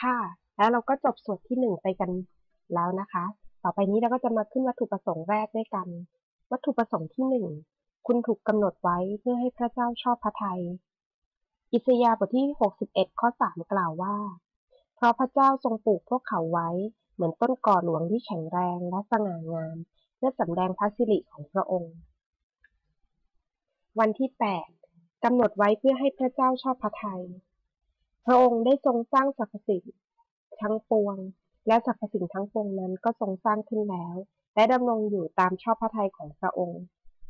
ค่ะ แล้วเราก็จบส่วนที่หนึ่งไปกันแล้วนะคะ ต่อไปนี้เราก็จะมาขึ้นวัตถุประสงค์แรกด้วยกัน วัตถุประสงค์ที่หนึ่งคุณถูกกำหนดไว้เพื่อให้พระเจ้าชอบพระทัยอิสยาห์บทที่ 61 ข้อ 3 กล่าวว่า เพราะพระเจ้าทรงปลูกพวกเขาไว้เหมือนต้นก่อหลวงที่แข็งแรงและสง่างาม เพื่อสำแดงพระสิริของพระองค์ วันที่ 8กำหนดไว้เพื่อให้พระเจ้าชอบพระทัย ระองค์ได้ทรงสร้างสรรพสิ่งทั้งปวง และสรรพสิ่งทั้งปวงนั้นก็ทรงสร้างขึ้นแล้ว และดำรงอยู่ตามชอบพระทัยของพระองค์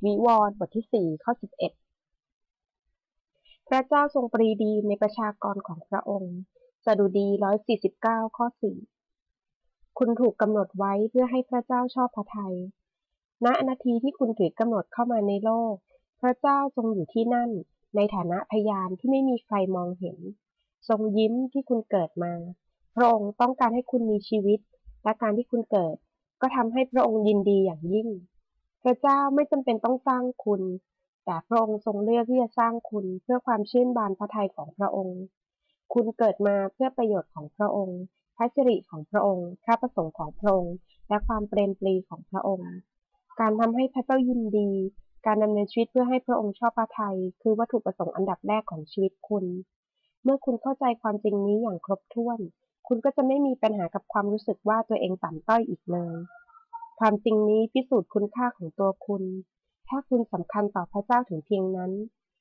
วิวรณ์บทที่ 4 ข้อ 11 พระเจ้าทรงปรีดีในประชากรของพระองค์สดุดี 149 ข้อ 4 คุณถูกกำหนดไว้เพื่อให้พระเจ้าชอบพระทัยณนาทีที่คุณถือกำหนดเข้ามาในโลก พระเจ้าทรงอยู่ที่นั่น ในฐานะพยานที่ไม่มีใครมองเห็น ทรงยิ้มที่คุณเกิดมา พระองค์ต้องการให้คุณมีชีวิต และการที่คุณเกิด ก็ทำให้พระองค์ยินดีอย่างยิ่ง พระเจ้าไม่จำเป็นต้องสร้างคุณ แต่พระองค์ทรงเลือกที่จะสร้างคุณเพื่อความชื่นบานพระทัยของพระองค์ คุณเกิดมาเพื่อประโยชน์ของพระองค์ พระสิริของพระองค์พระประสงค์ของพระองค์ และความเปรมปรีของพระองค์ การทำให้พระเจ้ายินดี การดำเนินชีวิตเพื่อให้พระองค์ชอบพระทัยคือวัตถุประสงค์อันดับแรกของชีวิตคุณ เมื่อคุณเข้าใจความจริงนี้อย่างครบถ้วน คุณก็จะไม่มีปัญหากับความรู้สึกว่าตัวเองต่ำต้อยอีกเลย ความจริงนี้พิสูจน์คุณค่าของตัวคุณ ถ้าคุณสำคัญต่อพระเจ้าถึงเพียงนั้น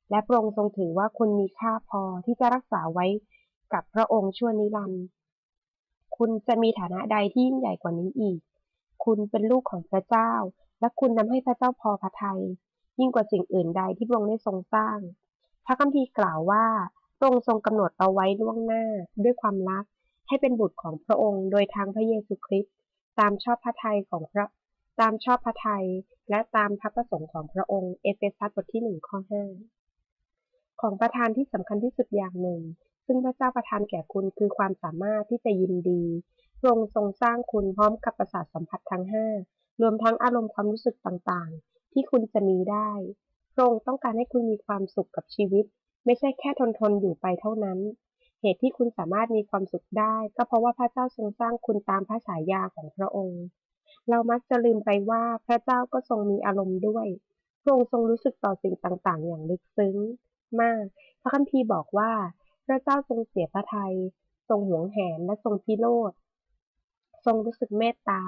และพระองค์ทรงถือว่าคุณมีค่าพอที่จะรักษาไว้กับพระองค์ชั่วนิรันดร์ คุณจะมีฐานะใดที่ยิ่งใหญ่กว่านี้อีก คุณเป็นลูกของพระเจ้า และคุณทำให้พระเจ้าพอพระทยัยยิ่งกว่าสิ่งอื่นใดที่พระองค์ได้ทรงสร้าง พระคัมภีร์กล่าวว่า พระองค์ทรงกำหนดเราไว้ล่วงหน้าด้วยความรักให้เป็นบุตรของพระองค์โดยทางพระเยซูคริสต์ตามชอบพระทัยของพระตามชอบพระทัยและตามพระประสงค์ของพระองค์เอเฟซัสบทที่หนึ่งข้อห้าของประทานที่สำคัญที่สุดอย่างหนึ่ง ซึ่งพระเจ้าประทานแก่คุณคือความสามารถที่จะยินดีพระองค์ทรงสร้างคุณพร้อมกับประสาทสัมผัสทั้งห้ารวมทั้งอารมณ์ความรู้สึกต่างๆ ที่คุณจะมีได้พระองค์ต้องการให้คุณมีความสุขกับชีวิต ไม่ใช่แค่ทนทนอยู่ไปเท่านั้น เหตุที่คุณสามารถมีความสุขได้ ก็เพราะว่าพระเจ้าทรงสร้างคุณตามพระฉายาของพระองค์ เรามักจะลืมไปว่าพระเจ้าก็ทรงมีอารมณ์ด้วย พระองค์ทรงรู้สึกต่อสิ่งต่างๆ อย่างลึกซึ้ง มาก พระคัมภีร์บอกว่า พระเจ้าทรงเสียพระทยัยทรงหวงแหนและทรงพิโรธทรงรู้สึกเมตตา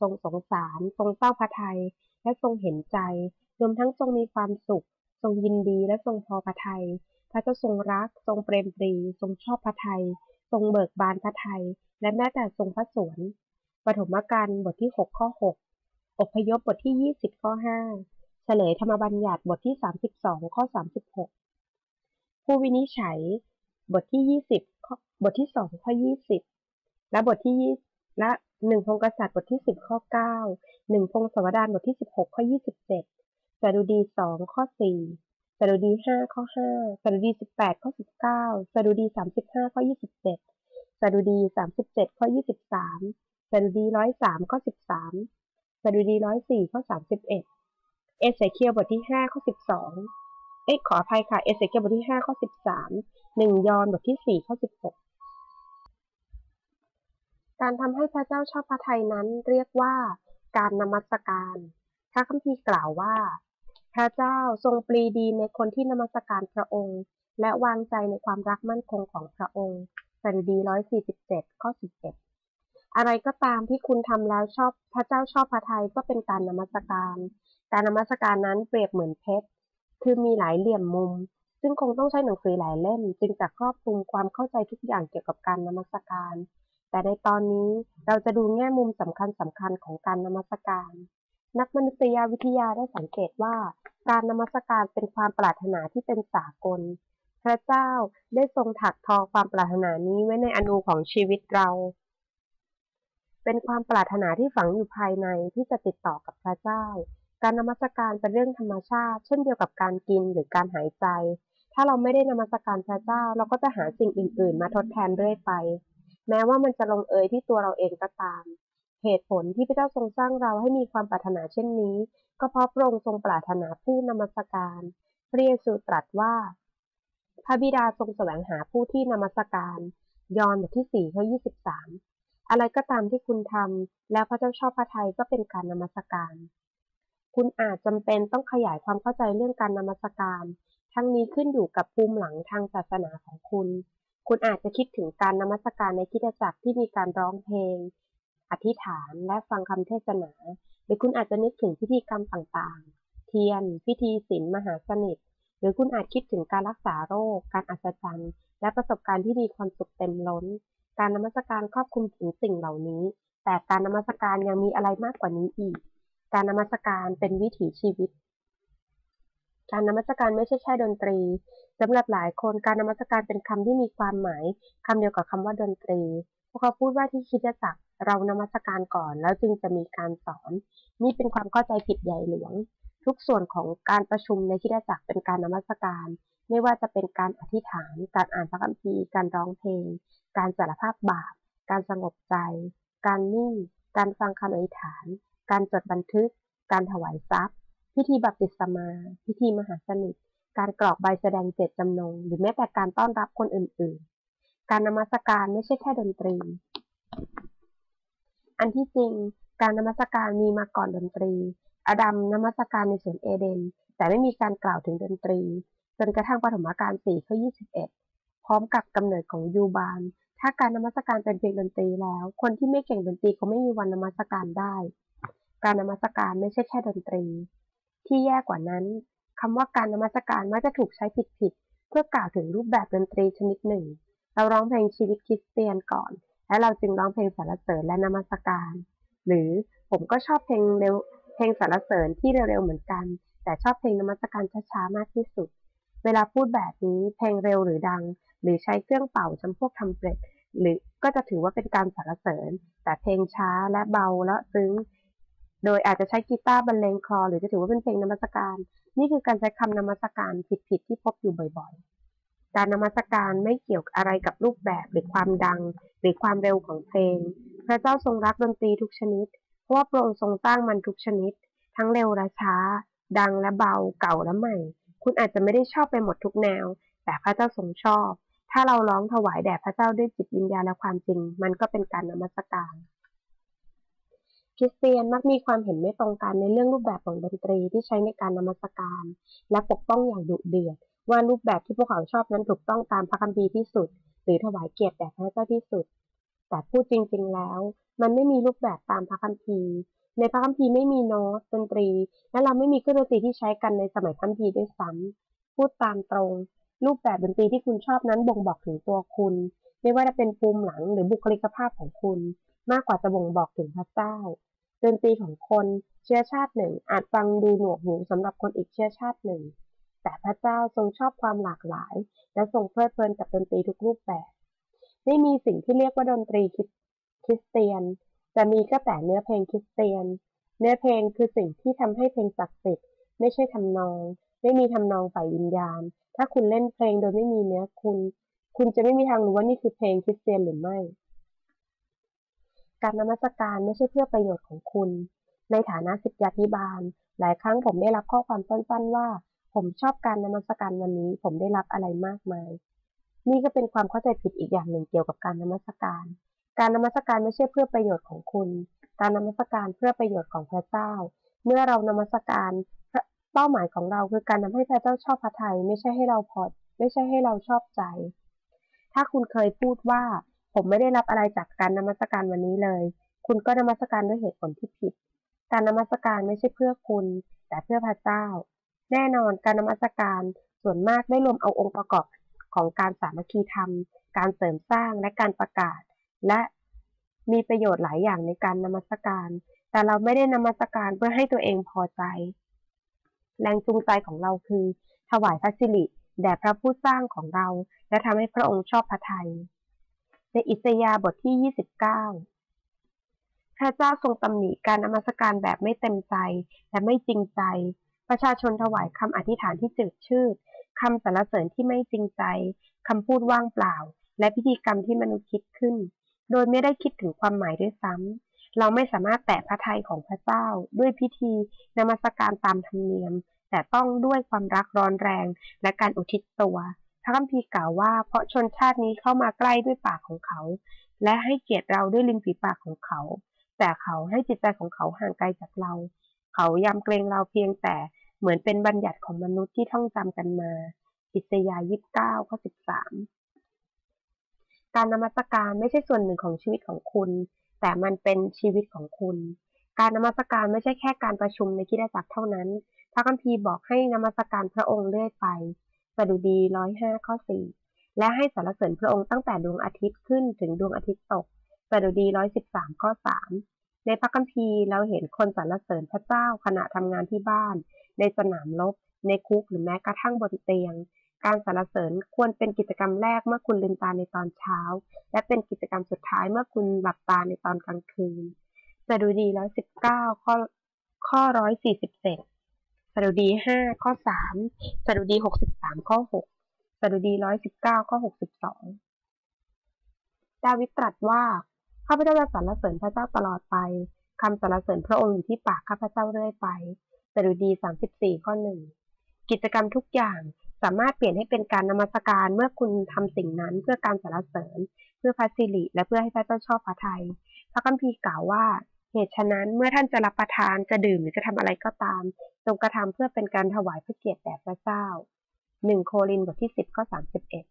ทรงสงสาร ทรงเศร้าพระทยัย และทรงเห็นใจ รวมทั้งทรงมีความสุข ทรงยินดีและทรงพอพระทยัย พระเจ้าทรงรัก ทรงเปรมปรี ทรงชอบพระไทย ทรงเบิกบานพระไทย และแม้แต่ทรงพระสวนปฐมกาลบทที่ 6 ข้อ 6 อพยพบทที่ 20 ข้อ 5 เฉลยธรรมบัญญัติบทที่ 32 ข้อ 36 ผู้วินิจฉัย บทที่ 20 บทที่ 2 ข้อ 20 และบทที่20และหนึ่งพงกษัตริย์บทที่ 10 ข้อ9หนึ่งพงศวดารบทที่ 16 ข้อ 27สดุดี 2 ข้อ 4 สดุดี5ข้อ5สดุดี18ข้อ19สดุดี35ข้อ27สดุดี37ข้อ23สดุดี103ข้อ13สดุดี104ข้อ31เอเสเคียบทที่5ข้อ12เอ้ขออภัยค่ะ เอเสเคียบทที่5ข้อ13 1ยอห์นบทที่4ข้อ16การทำให้พระเจ้าชอบพระทัยนั้นเรียกว่าการนมัสการ พระคัมภีร์กล่าวว่า พระเจ้าทรงปรีดีในคนที่นมัสการพระองค์ และวางใจในความรักมั่นคงของพระองค์สดุดี147ข้อ11 อะไรก็ตามที่คุณทำแล้วชอบพระเจ้าชอบพระทัยก็เป็นการนมัสการ การนมัสการนั้นเปรียบเหมือนเพชร คือมีหลายเหลี่ยมมุม ซึ่งคงต้องใช้หนังสือหลายเล่ม จึงจะครอบคลุมความเข้าใจทุกอย่างเกี่ยวกับการนมัสการ แต่ในตอนนี้เราจะดูแง่มุมสำคัญสำคัญของการนมัสการ นักมนุษยวิทยาได้สังเกตว่า การนมัสการเป็นความปรารถนาที่เป็นสากล พระเจ้าได้ทรงถักทอความปรารถนานี้ไว้ในอนูของชีวิตเรา เป็นความปรารถนาที่ฝังอยู่ภายในที่จะติดต่อกับพระเจ้า การนมัสการเป็นเรื่องธรรมชาติ เช่นเดียวกับการกินหรือการหายใจ ถ้าเราไม่ได้นมัสการพระเจ้าเราก็จะหาสิ่งอื่น ๆ มาทดแทนเรื่อยไป แม้ว่ามันจะลงเอยที่ตัวเราเองก็ตาม เหตุผลที่พระเจ้าทรงสร้างเราให้มีความปรารถนาเช่นนี้ ก็เพราะพระองค์ทรงปรารถนาผู้นมัสการ พระเยซูตรัสว่า พระบิดาทรงแสวงหาผู้ที่นมัสการ ยอห์นบทที่สี่ข้อยี่สิบสามอะไรก็ตามที่คุณทำแล้วพระเจ้าชอบพระทัยก็เป็นการนมัสการ คุณอาจจำเป็นต้องขยายความเข้าใจเรื่องการนมัสการ ทั้งนี้ขึ้นอยู่กับภูมิหลังทางศาสนาของคุณ คุณอาจจะคิดถึงการนมัสการในคิดจักรที่มีการร้องเพลง อธิษฐานและฟังคำเทศนา หรือคุณอาจจะนึกถึงพิธีกรรมต่างๆ เทียน พิธีศีลมหาสนิท หรือคุณอาจคิดถึงการรักษาโรค การอัศจรรย์ และประสบการณ์ที่มีความสุขเต็มล้น การนมัสการครอบคลุมถึงสิ่งเหล่านี้ แต่การนมัสการยังมีอะไรมากกว่านี้อีก การนมัสการเป็นวิถีชีวิต การนมัสการไม่ใช่แค่ดนตรีสำหรับหลายคนการนมัสการเป็นคำที่มีความหมายคำเดียวกับคำว่าดนตรี พวกเขาพูดว่าที่คิดจักรเรานมัสการก่อน แล้วจึงจะมีการสอน นี่เป็นความเข้าใจผิดใหญ่หลวง ทุกส่วนของการประชุมในคิดจักรเป็นการนมัสการ ไม่ว่าจะเป็นการอธิษฐาน การอ่านพระคัมภีร์ การร้องเพลง การสารภาพบาป การสงบใจ การนิ่ง การฟังคำอธิษฐาน การจดบันทึก การถวายทรัพย์ พิธีบัพติศมา พิธีมหาสนิท การกรอกใบแสดงเจตจำนง หรือแม้แต่การต้อนรับคนอื่นๆ การนมัสการไม่ใช่แค่ดนตรี อันที่จริงการนมัสการมีมาก่อนดนตรี อดัมนมัสการในสวนเอเดน แต่ไม่มีการกล่าวถึงดนตรี จนกระทั่งปฐมกาล4ข้อ21พร้อมกับกำเนิดของยูบาลถ้าการนมัสการเป็นเพียงดนตรีแล้ว คนที่ไม่เก่งดนตรีเขาไม่มีวันนมัสการได้ การนมัสการไม่ใช่แค่ดนตรี ที่แย่กว่านั้นคำว่าการนมัสการมักจะถูกใช้ผิดๆเพื่อกล่าวถึงรูปแบบดนตรีชนิดหนึ่ง เราร้องเพลงชีวิตคริสเตียนก่อน และเราจึงร้องเพลงสรรเสริญและนมัสการ หรือผมก็ชอบเพลงเร็วเพลงสรรเสริญที่เร็วๆเหมือนกัน แต่ชอบเพลงนมัสการช้าๆมากที่สุด เวลาพูดแบบนี้เพลงเร็วหรือดัง หรือใช้เครื่องเป่าจำพวกทำเปรตหรือก็จะถือว่าเป็นการสรรเสริญ แต่เพลงช้าและเบาและซึ้ง โดยอาจจะใช้กีตาร์บรรเลงคลอ หรือจะถือว่าเป็นเพลงนมัสการ นี่คือการใช้คำนมัสการผิดๆที่พบอยู่บ่อยๆ การนมัสการไม่เกี่ยวอะไรกับรูปแบบหรือความดัง หรือความเร็วของเพลง พระเจ้าทรงรักดนตรีทุกชนิด เพราะว่าพระองค์ทรงสร้างมันทุกชนิด ทั้งเร็วและช้า ดังและเบา เก่าและใหม่ คุณอาจจะไม่ได้ชอบไปหมดทุกแนว แต่พระเจ้าทรงชอบ ถ้าเราร้องถวายแด่พระเจ้าด้วยจิตวิญญาณและความจริง มันก็เป็นการนมัสการ คริสเตียนมักมีความเห็นไม่ตรงกันในเรื่องรูปแบบของดนตรีที่ใช้ในการนมัสการ และปกป้องอย่างดุเดือด ว่ารูปแบบที่พวกเขาชอบนั้นถูกต้องตามพระคัมภีร์ที่สุด หรือถวายเกียรติแด่พระเจ้าที่สุด แต่พูดจริง ๆ แล้ว มันไม่มีรูปแบบตามพระคัมภีร์ ในพระคัมภีร์ไม่มีโน้ตดนตรี และเราไม่มีเครื่องดนตรีที่ใช้กันในสมัยคัมภีร์ด้วยซ้ำพูดตามตรง รูปแบบดนตรีที่คุณชอบนั้นบ่งบอกถึงตัวคุณ ไม่ว่าจะเป็นภูมิหลังหรือบุคลิกภาพของคุณ มากกว่าจะบ่งบอกถึงพระเจ้าดนตรีของคนเชื้อชาติหนึ่งอาจฟังดูหนวกหูสำหรับคนอีกเชื้อชาติหนึ่ง แต่พระเจ้าทรงชอบความหลากหลาย และทรงเพลิดเพลินกับดนตรีทุกรูปแบบ ไม่มีสิ่งที่เรียกว่าดนตรีคริสเตียน จะมีก็แต่เนื้อเพลงคริสเตียน เนื้อเพลงคือสิ่งที่ทำให้เพลงศักดิ์สิทธิ์ไม่ใช่ทำนอง ไม่มีทำนองฝ่ายวิญญาณ ถ้าคุณเล่นเพลงโดยไม่มีเนื้อคุณ คุณจะไม่มีทางรู้ว่านี่คือเพลงคริสเตียนหรือไม่ การนมัสการไม่ใช่เพื่อประโยชน์ของคุณ ในฐานะสิทธาธิบาล หลายครั้งผมได้รับข้อความสั้นๆว่า ผมชอบการนมัสการวันนี้ ผมได้รับอะไรมากมาย นี่ก็เป็นความเข้าใจผิดอีกอย่างหนึ่งเกี่ยวกับการนมัสการ การนมัสการไม่ใช่เพื่อประโยชน์ของคุณ การนมัสการเพื่อประโยชน์ของพระเจ้า เมื่อเรานมัสการเป้าหมายของเราคือการทำให้พระเจ้าชอบพระทัยไม่ใช่ให้เราพอไม่ใช่ให้เราชอบใจ ถ้าคุณเคยพูดว่าผมไม่ได้รับอะไรจากการนมัสการวันนี้เลย คุณก็นมัสการด้วยเหตุผลที่ผิด การนมัสการไม่ใช่เพื่อคุณ แต่เพื่อพระเจ้า แน่นอนการนมัสการส่วนมากได้รวมเอาองค์ประกอบของการสามัคคีธรรม การเสริมสร้างและการประกาศ และมีประโยชน์หลายอย่างในการนมัสการ แต่เราไม่ได้นมัสการเพื่อให้ตัวเองพอใจ แรงจูงใจของเราคือ ถวายพระสิริแด่พระผู้สร้างของเรา และทำให้พระองค์ชอบพระทัย ในอิสยาห์บทที่ 29 พระเจ้าทรงตำหนิการนมัสการแบบไม่เต็มใจและไม่จริงใจ ประชาชนถวายคำอธิษฐานที่จืดชืดคำสรรเสริญที่ไม่จริงใจคำพูดว่างเปล่า และพิธีกรรมที่มนุษย์คิดขึ้น โดยไม่ได้คิดถึงความหมายด้วยซ้ำเราไม่สามารถแตะพระทัยของพระเจ้า ด้วยพิธีนมัสการตามธรรมเนียม แต่ต้องด้วยความรักร้อนแรง และการอุทิศตัวพระคัมภีร์กล่าวว่าเพราะชนชาตินี้เข้ามาใกล้ด้วยปากของเขา และให้เกียรติเราด้วยริมฝีปากของเขา แต่เขาให้จิตใจของเขาห่างไกลจากเรา เขายำเกรงเราเพียงแต่เหมือนเป็นบัญญัติของมนุษย์ที่ท่องจำกันมาอิสยาห์29ข้อ13การนมัสการไม่ใช่ส่วนหนึ่งของชีวิตของคุณ แต่มันเป็นชีวิตของคุณ การนมัสการไม่ใช่แค่การประชุมในคิดจักรเท่านั้น พระคัมภีร์บอกให้นมัสการพระองค์เรื่อยไปสดุดีร้อยห้าข้อสี่และให้สรรเสริญพระองค์ตั้งแต่ดวงอาทิตย์ขึ้นถึงดวงอาทิตย์ตกสดุดีร้อยสิบสามข้อสาม ในพระคัมภีร์เราเห็นคนสรรเสริญพระเจ้าขณะทำงานที่บ้าน ในสนามรบในคุกหรือแม้กระทั่งบนเตียง การสรรเสริญควรเป็นกิจกรรมแรกเมื่อคุณลืมตาในตอนเช้า และเป็นกิจกรรมสุดท้ายเมื่อคุณหลับตาในตอนกลางคืนสดุดีร้อยสิบเก้าข้อข้อร้อยสี่สิบเจ็ดสดุดีห้าข้อสามสดุดีหกสิบสามข้อหกสดุดีร้อยสิบเก้าข้อหกสิบสองดาวิดตรัสว่า ข้าพเจ้าจะสรรเสริญพระเจ้าตลอดไปคำสรรเสริญพระองค์อยู่ที่ปากข้าพเจ้าเรื่อยไปสดุดีสามสิบสี่ข้อหนึ่งกิจกรรมทุกอย่างสามารถเปลี่ยนให้เป็นการนมัสการเมื่อคุณทำสิ่งนั้นเพื่อการสรรเสริญ เพื่อพัสิริและเพื่อให้พระเจ้าชอบพระทัยพระคัมภีร์กล่าวว่าเหตุฉะนั้นเมื่อท่านจะรับประทานจะดื่มหรือจะทำอะไรก็ตาม จงกระทำเพื่อเป็นการถวายพระเกียรติแด่พระเจ้าหนึ่งโครินธ์บทที่สิบข้อสามสิบเอ็ด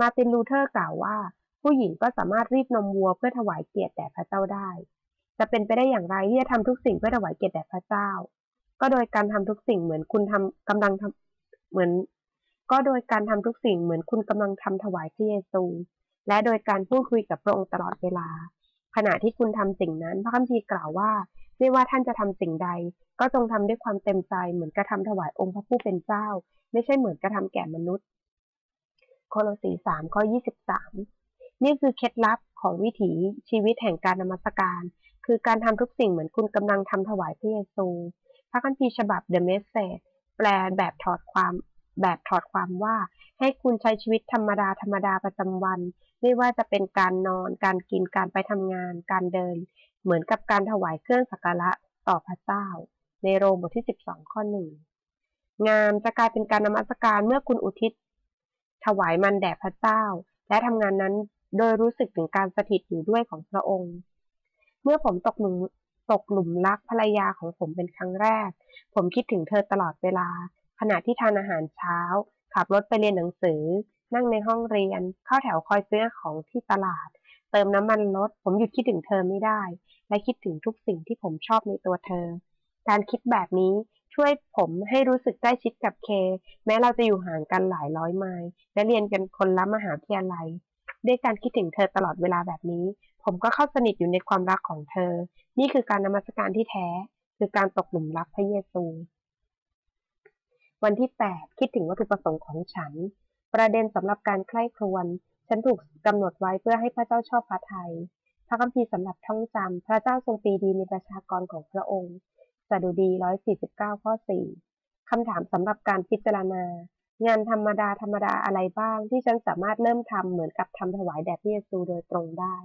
มาตินลูเทอร์กล่าวว่า ผู้หญิงก็สามารถรีดนมวัวเพื่อถวายเกียรติแด่พระเจ้าได้ จะเป็นไปได้อย่างไรที่จะทำทุกสิ่งเพื่อถวายเกียรติแด่พระเจ้า ก็โดยการทำทุกสิ่งเหมือนคุณทำกำลังทำเหมือน ก็โดยการทำทุกสิ่งเหมือนคุณกำลังทำถวายพระเยซู และโดยการพูดคุยกับพระองค์ตลอดเวลา ขณะที่คุณทำสิ่งนั้น พระคัมภีร์กล่าวว่าไม่ว่าท่านจะทำสิ่งใด ก็จงทำด้วยความเต็มใจเหมือนกระทำถวายองค์พระผู้เป็นเจ้า ไม่ใช่เหมือนกระทำแก่มนุษย์ โคโลสีสามข้อยี่สิบสาม นี่คือเคล็ดลับของวิถีชีวิตแห่งการนมัสการ คือการทำทุกสิ่งเหมือนคุณกำลังทำถวายพระเยซูพระคัมภีร์ฉบับ The Message แปลแบบถอดความแบบถอดความว่า ให้คุณใช้ชีวิตธรรมดาธรรมดาประจำวัน ไม่ว่าจะเป็นการนอน การกินการไปทำงาน การเดิน เหมือนกับการถวายเครื่องสักการะต่อพระเจ้า ในโรมบทที่ 12 ข้อหนึ่งงานจะกลายเป็นการนมัสการเมื่อคุณอุทิศ ถวายมันแด่พระเจ้า และทำงานนั้น โดยรู้สึกถึงการสถิตอยู่ด้วยของพระองค์ เมื่อผมตกหลุมตกหลุมรักภรรยาของผมเป็นครั้งแรก ผมคิดถึงเธอตลอดเวลา ขณะที่ทานอาหารเช้า ขับรถไปเรียนหนังสือ นั่งในห้องเรียน เข้าแถวคอยซื้อของที่ตลาด เติมน้ำมันรถ ผมหยุดคิดถึงเธอไม่ได้ และคิดถึงทุกสิ่งที่ผมชอบในตัวเธอ การคิดแบบนี้ช่วยผมให้รู้สึกใกล้ชิดกับเค แม้เราจะอยู่ห่างกันหลายร้อยไมล์และเรียนกันคนละมหาวิทยาลัย ด้วยการคิดถึงเธอตลอดเวลาแบบนี้ ผมก็เข้าสนิทอยู่ในความรักของเธอ นี่คือการนมัสการที่แท้ คือการตกหลุมรักพระเยซู วันที่ 8 คิดถึงวัตถุประสงค์ของฉัน ประเด็นสำหรับการใคร่ครวญฉันถูกกำหนดไว้เพื่อให้พระเจ้าชอบพระทัยพระคัมภีร์สำหรับท่องจำพระเจ้าทรงปีดีในประชากรของพระองค์สดุดี 149 ข้อ 4คำถามสำหรับการพิจารณา งานธรรมดาธรรมดาอะไรบ้างที่ฉันสามารถเริ่มทำเหมือนกับทำถวายแด่พระเยซูโดยตรงได้